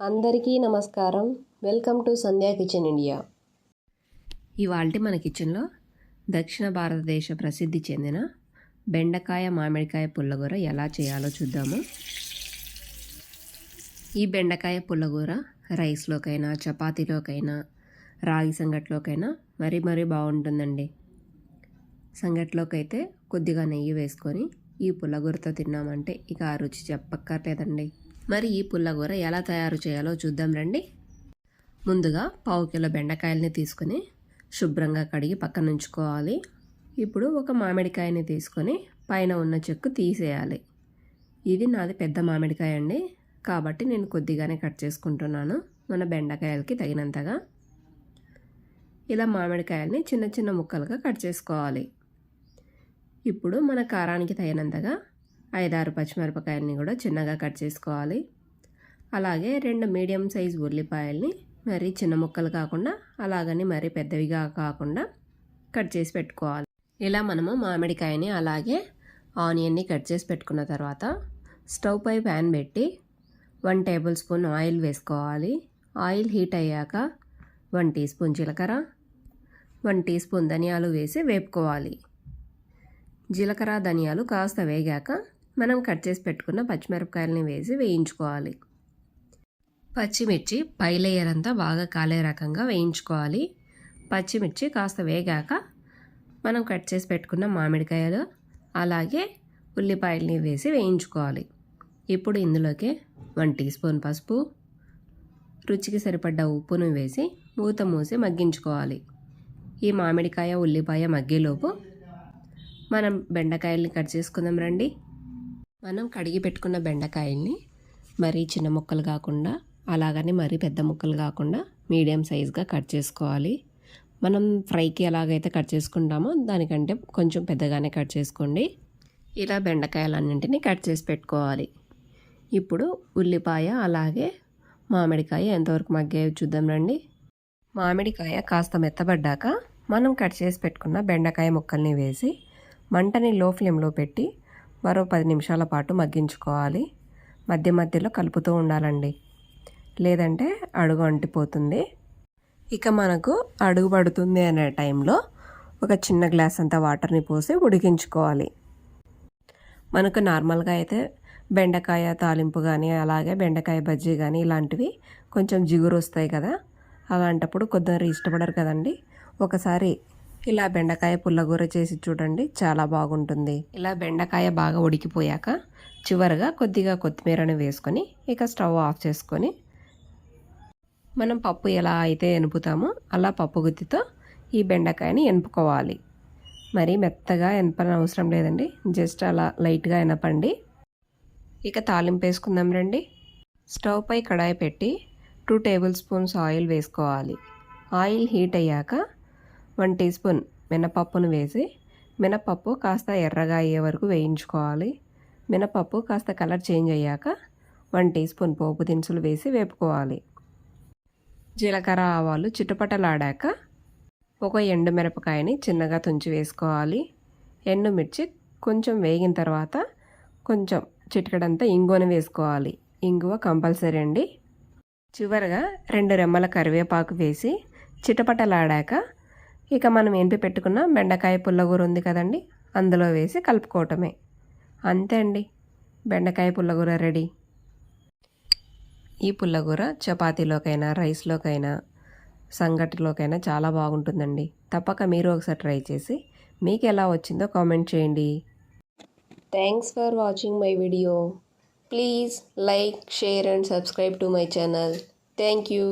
అందరికీ నమస్కారం. Welcome to Sandhya kitchen India. ఇవాళ మన కిచెన్లో దక్షిణ భారతదేశ ప్రసిద్ధి చెందిన బెండకాయ మామిడికాయ పుల్లగూర ఎలా చేయాలో చూద్దాము. ఈ బెండకాయ పుల్లగూర రైస్లోకైనా చపాతీలోకైనా రాగి సంగట్లోకైనా మరీ మరీ బాగుంటుందండి. సంగట్లోకైతే కొద్దిగా నెయ్యి వేసుకొని ఈ పుల్లగూరతో తిన్నామంటే ఇక ఆ రుచి చెప్పక్కర్లేదండి. మరి ఈ పుల్లగూర ఎలా తయారు చేయాలో చూద్దాం రండి. ముందుగా పావు కిలో బెండకాయలని తీసుకొని శుభ్రంగా కడిగి పక్కన ఉంచుకోవాలి. ఇప్పుడు ఒక మామిడికాయని తీసుకొని పైన ఉన్న చెక్కు తీసేయాలి. ఇది నాది పెద్ద మామిడికాయ అండి. కాబట్టి నేను కొద్దిగానే కట్ చేసుకుంటున్నాను మన బెండకాయలకి తగినంతగా. ఇలా మామిడికాయల్ని చిన్న చిన్న ముక్కలుగా కట్ చేసుకోవాలి. ఇప్పుడు మన కారానికి తగినంతగా ఐదారు పచ్చిమిరపకాయలని కూడా చిన్నగా కట్ చేసుకోవాలి. అలాగే రెండు మీడియం సైజ్ ఉల్లిపాయల్ని మరి చిన్న ముక్కలు కాకుండా అలాగని మరీ పెద్దవిగా కాకుండా కట్ చేసి పెట్టుకోవాలి. ఇలా మనము మామిడికాయని అలాగే ఆనియన్ని కట్ చేసి పెట్టుకున్న తర్వాత స్టవ్ పై ప్యాన్ పెట్టి వన్ టేబుల్ స్పూన్ ఆయిల్ వేసుకోవాలి. ఆయిల్ హీట్ అయ్యాక వన్ టీ స్పూన్ జీలకర్ర వన్ టీ స్పూన్ ధనియాలు వేసి వేపుకోవాలి. జీలకర్ర ధనియాలు కాస్త వేగాక మనం కట్ చేసి పెట్టుకున్న పచ్చిమిరపకాయలని వేసి వేయించుకోవాలి. పచ్చిమిర్చి పై లేయర్ అంతా బాగా కాలే రకంగా వేయించుకోవాలి. పచ్చిమిర్చి కాస్త వేగాక మనం కట్ చేసి పెట్టుకున్న మామిడికాయలు అలాగే ఉల్లిపాయలని వేసి వేయించుకోవాలి. ఇప్పుడు ఇందులోకి వన్ టీ స్పూన్ పసుపు రుచికి సరిపడ్డ ఉప్పును వేసి మూత మూసి మగ్గించుకోవాలి. ఈ మామిడికాయ ఉల్లిపాయ మగ్గేలోపు మనం బెండకాయల్ని కట్ చేసుకుందాం రండి. మనం కడిగి పెట్టుకున్న బెండకాయల్ని మరీ చిన్న ముక్కలు కాకుండా అలాగని మరీ పెద్ద ముక్కలు కాకుండా మీడియం సైజ్గా కట్ చేసుకోవాలి. మనం ఫ్రైకి ఎలాగైతే కట్ చేసుకుంటామో దానికంటే కొంచెం పెద్దగానే కట్ చేసుకోండి. ఇలా బెండకాయలన్నింటినీ కట్ చేసి పెట్టుకోవాలి. ఇప్పుడు ఉల్లిపాయ అలాగే మామిడికాయ ఎంతవరకు మగ్గాయో చూద్దాం రండి. మామిడికాయ కాస్త మెత్తబడ్డాక మనం కట్ చేసి పెట్టుకున్న బెండకాయ ముక్కల్ని వేసి మంటని లో ఫ్లేమ్లో పెట్టి మరో పది నిమిషాల పాటు మగ్గించుకోవాలి. మధ్య మధ్యలో కలుపుతూ ఉండాలండి. లేదంటే అడుగు అంటిపోతుంది. ఇక మనకు అడుగు పడుతుంది అనే టైంలో ఒక చిన్న గ్లాస్ అంత వాటర్ని పోసి ఉడికించుకోవాలి. మనకు నార్మల్గా అయితే బెండకాయ తాలింపు కానీ అలాగే బెండకాయ బజ్జీ కానీ ఇలాంటివి కొంచెం జిగురు వస్తాయి కదా. అలాంటప్పుడు కొద్దిగా ఇష్టపడరు కదండి. ఒకసారి ఇలా బెండకాయ పుల్లగూర చేసి చూడండి చాలా బాగుంటుంది. ఇలా బెండకాయ బాగా ఉడికిపోయాక చివరగా కొద్దిగా కొత్తిమీరని వేసుకొని ఇక స్టవ్ ఆఫ్ చేసుకొని మనం పప్పు ఎలా అయితే ఎనుపుతామో అలా పప్పు గుత్తితో ఈ బెండకాయని ఎనుపుకోవాలి. మరి మెత్తగా ఎనపని అవసరం లేదండి జస్ట్ అలా లైట్గా ఎనపండి. ఇక తాలింపు వేసుకుందాం రండి. స్టవ్ పై కడాయి పెట్టి టూ టేబుల్ స్పూన్స్ ఆయిల్ వేసుకోవాలి. ఆయిల్ హీట్ అయ్యాక వన్ టీ స్పూన్ మినపప్పును వేసి మినపప్పు కాస్త ఎర్రగా అయ్యే వరకు వేయించుకోవాలి. మినపప్పు కాస్త కలర్ చేంజ్ అయ్యాక వన్ టీ స్పూన్ పోపు దినుసులు వేసి వేపుకోవాలి. జీలకర్ర ఆవాలు చిట్టుపటలాడాక ఒక ఎండు మిరపకాయని చిన్నగా తుంచి వేసుకోవాలి. ఎండుమిర్చి కొంచెం వేగిన తర్వాత కొంచెం చిటికడంతా ఇంగువని వేసుకోవాలి. ఇంగువ కంపల్సరీ అండి. చివరగా రెండు రెమ్మల కరివేపాకు వేసి చిటపటలాడాక ఇక మనం ఎంపి పెట్టుకున్న బెండకాయ పుల్లగూర ఉంది కదండి అందులో వేసి కలుపుకోవటమే. అంతే అండి బెండకాయ పుల్లగూర రెడీ. ఈ పుల్లగూర చపాతీలోకైనా రైస్లోకైనా సంగటిలోకైనా చాలా బాగుంటుందండి. తప్పక మీరు ఒకసారి ట్రై చేసి మీకు ఎలా వచ్చిందో కామెంట్ చేయండి. Thanks for watching my video please like share and subscribe to my channel thank you